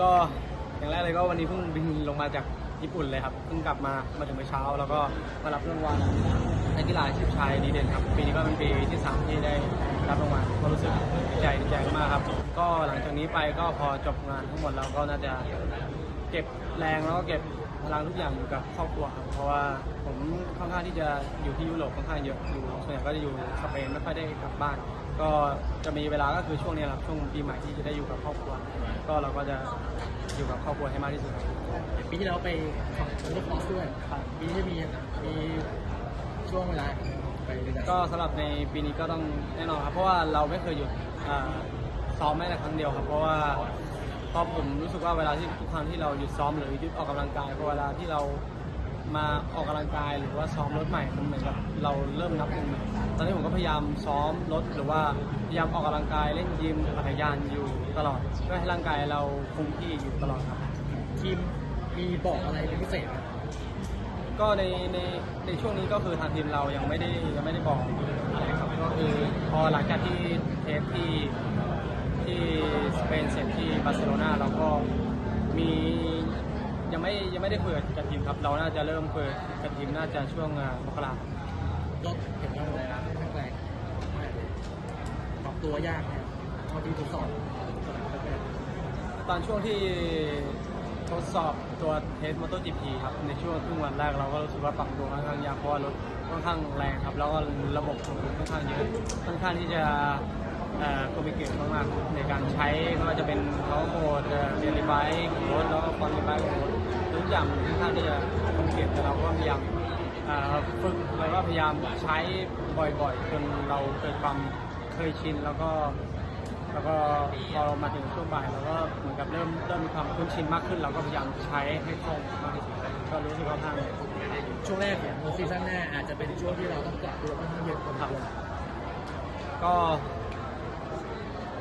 ก็อย่างแรกเลยก็วันนี้เพิ่งบินลงมาจากญี่ปุ่นเลยครับเพิ่งกลับมามาถึงเมื่อเช้า แล้วก็มารับรางวัลนักกีฬาชีพชายดีเด่นครับปีนี้ก็เป็นปีที่สามที่ได้รับรางวัลก็รู้สึกดีใจดีใจมากครับ ก็หลังจากนี้ไปก็พอจบงานทั้งหมดเราก็น่าจะเก็บแรงแล้วก็เก็บ พลังทุกอย่างอยู่กับครอบครัวครับเพราะว่าผมค่อนข้างที่จะอยู่ที่ยุโรปค่อนข้างเยอะอยู่ส่วนใหญ่ก็จะอยู่สเปนไม่ค่อยได้กลับบ้าน ก็จะมีเวลาก็คือช่วงนี้แหละครับช่วงปีใหม่ที่จะได้อยู่กับครอบครัว ก็เราก็จะอยู่กับครอบครัวให้มากที่สุดครับปีที่แล้วไปขับรถคอร์สด้วยปีนี้จะมีมีช่วงเวลาไปด้วยกันก็สำหรับในปีนี้ก็ต้องแน่นอนครับเพราะว่าเราไม่เคยหยุดอ่าซ้อมแม้แต่ครั้งเดียวครับเพราะว่า เพราะผมรู้สึกว่าเวลาที่ทุกครั้งที่เราหยุดซ้อมหรือหยุดออกกำลังกายพอเวลาที่เรามาออกกำลังกายหรือว่าซ้อมรถใหม่มันเหมือนกับเราเริ่มนับหนึ่งใหม่ตอนนี้ผมก็พยายามซ้อมรถหรือว่าพยายามออกกำลังกายเล่นยิมปั่นจักรยานอยู่ตลอดเพื่อให้ร่างกายเราคงที่อยู่ตลอดครับทีมมีบอกอะไรเป็นพิเศษไหมก็ในในในช่วงนี้ก็คือทางทีมเรายังไม่ได้ยังไม่ได้บอกอะไรครับก็คือพอหลังจากที่เทปที่สเปนเสร็จที่ บาร์เซโลนาเราก็มียังไม่ยังไม่ได้เคุยกับทีมครับ เราน่าจะเริ่มเคุยกับทีมน่าจะช่วงมกรารถเห็นว่าแรงแรงปรับตัวยากเนี่ยเท่าที่ทดสอบตอนช่วงที่ทดสอบตัวเทสมอเตอร์จีพีครับในช่วงครึ่งวันแรกเราก็รู้สึกว่าปรับตัวค่อนข้างยากเพราะว่ารถค่อนข้างแรงครับ แล้วก็ระบบของค่อนข้างเยอะค่อนข้างที่จะ คอมพิวเกตมากๆในการใช้ไม่ว่าจะเป็นเขาโหมดเรียนรีไบของรถแล้วก็คอนรีไบของรถทุกอย่างค่อนข้างที่จะคอมพิเกตแต่เราก็พยายามฝึกแล้วก็พยายามใช้บ่อยๆ จนเราเกิดความเคยชินแล้วก็แล้วก็พอเรามาถึงช่วงบ่ายเราก็เหมือนกับเริ่มเริ่มมีความคุ้นชินมากขึ้น เราก็พยายามใช้ให้คล่องมากที่สุดก็รู้สึกว่าทางช่วงแรกเนี่ยซีซั่นหน้าอาจจะเป็นช่วงที่เราต้องปรับตัวค่อนข้างเยอะพอสมควรก็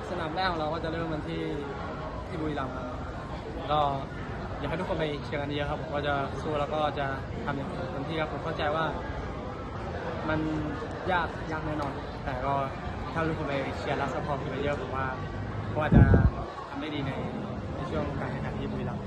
สนามแรกของเราก็จะเริ่มมันที่ที่บุรีรัมย์ครับก็อยากให้ทุกคนไปเชียร์กันเยอะครับผมก็จะสู้แล้วก็จะทำอย่างเต็มที่ครับผมเข้าใจว่า มันยากยากแน่นอน แต่ก็ถ้าทุกคนไปเชียร์และสปอร์ตทีมเยอะผมว่าก็อาจจะทำได้ดีในในช่วงการแข่งขันที่บุรีรัมย์